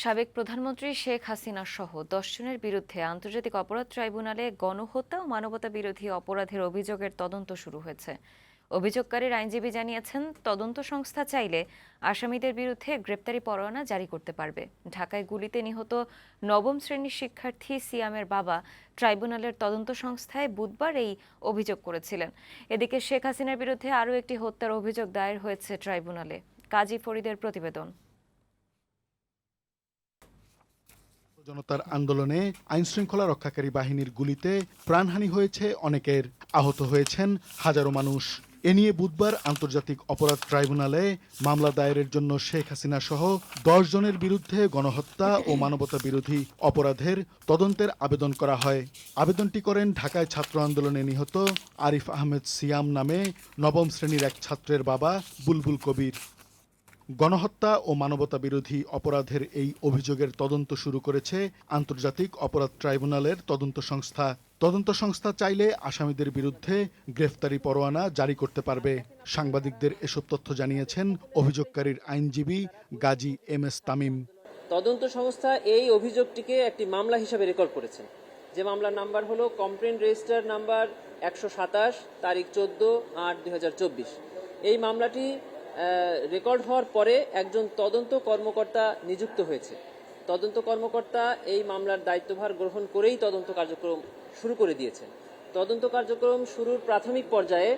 সাবেক প্রধানমন্ত্রী শেখ হাসিনা সহ দশ জনের বিরুদ্ধে আন্তর্জাতিক অপরাধ ট্রাইব্যুনালে গণহত্যা ও মানবতা বিরোধী অপরাধের অভিযোগের তদন্ত শুরু হয়েছে। অভিযোগকারীর আইনজীবী জানিয়েছেন, তদন্ত সংস্থা চাইলে আসামিদের বিরুদ্ধে গ্রেপ্তারি পরোয়ানা জারি করতে পারবে। ঢাকায় গুলিতে নিহত নবম শ্রেণির শিক্ষার্থী সিয়ামের বাবা ট্রাইব্যুনালের তদন্ত সংস্থায় বুধবার এই অভিযোগ করেছিলেন। এদিকে শেখ হাসিনার বিরুদ্ধে আরও একটি হত্যার অভিযোগ দায়ের হয়েছে ট্রাইব্যুনালে। কাজী ফরিদের প্রতিবেদন। জনতার আন্দোলনে আইনশৃঙ্খলা রক্ষাকারী বাহিনীর গুলিতে প্রাণহানি হয়েছে অনেকের। আহত হয়েছেন হাজারো মানুষ। এ নিয়ে বুধবার আন্তর্জাতিক অপরাধ ট্রাইব্যুনালে মামলা দায়েরের জন্য শেখ হাসিনা সহ দশ জনের বিরুদ্ধে গণহত্যা ও মানবতা বিরোধী অপরাধের তদন্তের আবেদন করা হয়। আবেদনটি করেন ঢাকায় ছাত্র আন্দোলনে নিহত আরিফ আহমেদ সিয়াম নামে নবম শ্রেণির এক ছাত্রের বাবা বুলবুল কবির। গণহত্যা ও মানবতা বিরোধী অপরাধের এই অভিযোগের তদন্ত শুরু করেছে আন্তর্জাতিক অপরাধ ট্রাইব্যুনালের তদন্ত সংস্থা। তদন্ত সংস্থা চাইলে আসামিদের বিরুদ্ধে গ্রেফতারি পরোয়ানা জারি করতে পারবে। সাংবাদিকদের এসব তথ্য জানিয়েছেন অভিযোগকারীর আইনজীবী গাজী এম এস তামিম। তদন্ত সংস্থা এই অভিযোগটিকে একটি মামলা হিসাবে রেকর্ড করেছেন। যে মামলার নাম্বার হলো কমপ্লেন রেজিস্টার নাম্বার একশো সাতাশ, তারিখ চোদ্দ আট দুই এই মামলাটি রেকর্ড হওয়ার পরে একজন তদন্ত কর্মকর্তা নিযুক্ত হয়েছে। তদন্ত কর্মকর্তা এই মামলার দায়িত্বভার গ্রহণ করেই তদন্ত কার্যক্রম শুরু করে দিয়েছেন। তদন্ত কার্যক্রম শুরুর প্রাথমিক পর্যায়ে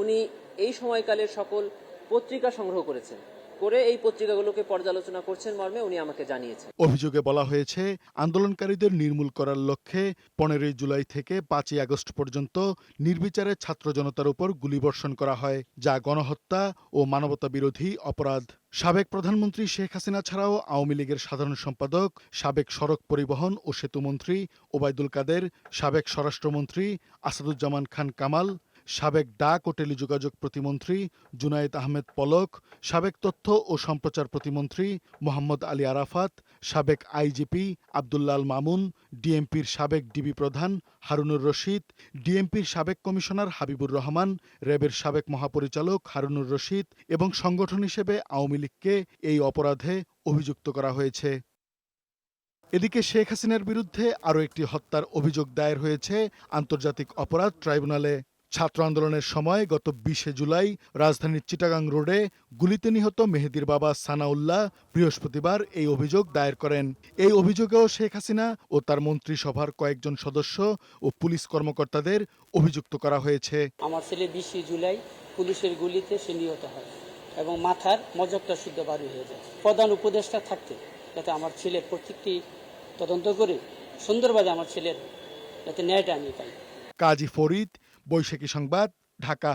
উনি এই সময়কালের সকল পত্রিকা সংগ্রহ করেছেন। করে এই পত্রিকাগুলোকে পর্যালোচনা করছেন মর্মে উনি আমাকে জানিয়েছেন। অভিযোগে বলা হয়েছে, আন্দোলনকারীদের নির্মূল করার লক্ষ্যে পনেরোই জুলাই থেকে পাঁচই আগস্ট পর্যন্ত নির্বিচারে ছাত্র জনতার উপর গুলিবর্ষণ করা হয়, যা গণহত্যা ও মানবতা বিরোধী অপরাধ। সাবেক প্রধানমন্ত্রী শেখ হাসিনা ছাড়াও আওয়ামী লীগের সাধারণ সম্পাদক, সাবেক সড়ক পরিবহন ও সেতুমন্ত্রী ওবায়দুল কাদের, সাবেক স্বরাষ্ট্রমন্ত্রী আসাদুজ্জামান খান কামাল সাবেক ডাক ও টেলিযোগাযোগ প্রতিমন্ত্রী জুনায়েদ আহমেদ পলক, সাবেক তথ্য ও সম্প্রচার প্রতিমন্ত্রী মোহাম্মদ আলী আরাফাত, সাবেক আইজিপি আবদুল্লাল মামুন, ডিএমপির সাবেক ডিবি প্রধান হারুনুর রশিদ, ডিএমপির সাবেক কমিশনার হাবিবুর রহমান, র্যাবের সাবেক মহাপরিচালক হারুনুর রশিদ এবং সংগঠন হিসেবে আওয়ামী লীগকে এই অপরাধে অভিযুক্ত করা হয়েছে। এদিকে শেখ হাসিনার বিরুদ্ধে আরও একটি হত্যার অভিযোগ দায়ের হয়েছে আন্তর্জাতিক অপরাধ ট্রাইব্যুনালে। ছাত্র আন্দোলনের সময় গত বিশে জুলাই রাজধানীর চিটাগাং রোডে গুলিতে নিহত মেহেদির বাবা সানাউল্লাহ বৃহস্পতিবার এই অভিযোগ দায়ের করেন। এই অভিযোগেও শেখ হাসিনা ও তার মন্ত্রিসভার কয়েকজন সদস্য ও পুলিশ কর্মকর্তাদের অভিযুক্ত করা হয়েছে। আমার ছেলে বিশে জুলাই পুলিশের গুলিতে সে নিহত হয় এবং মাথার মজকটা শুদ্ধ বাড়ি হয়ে যায়। প্রধান উপদেষ্টা থাকতে যাতে আমার ছেলের প্রত্যেকটি তদন্ত করে সুন্দরভাবে আমার ছেলের যাতে ন্যায়টা আমি পাই। কাজী ফরিদ বৈশাখী সংবাদ ঢাকা।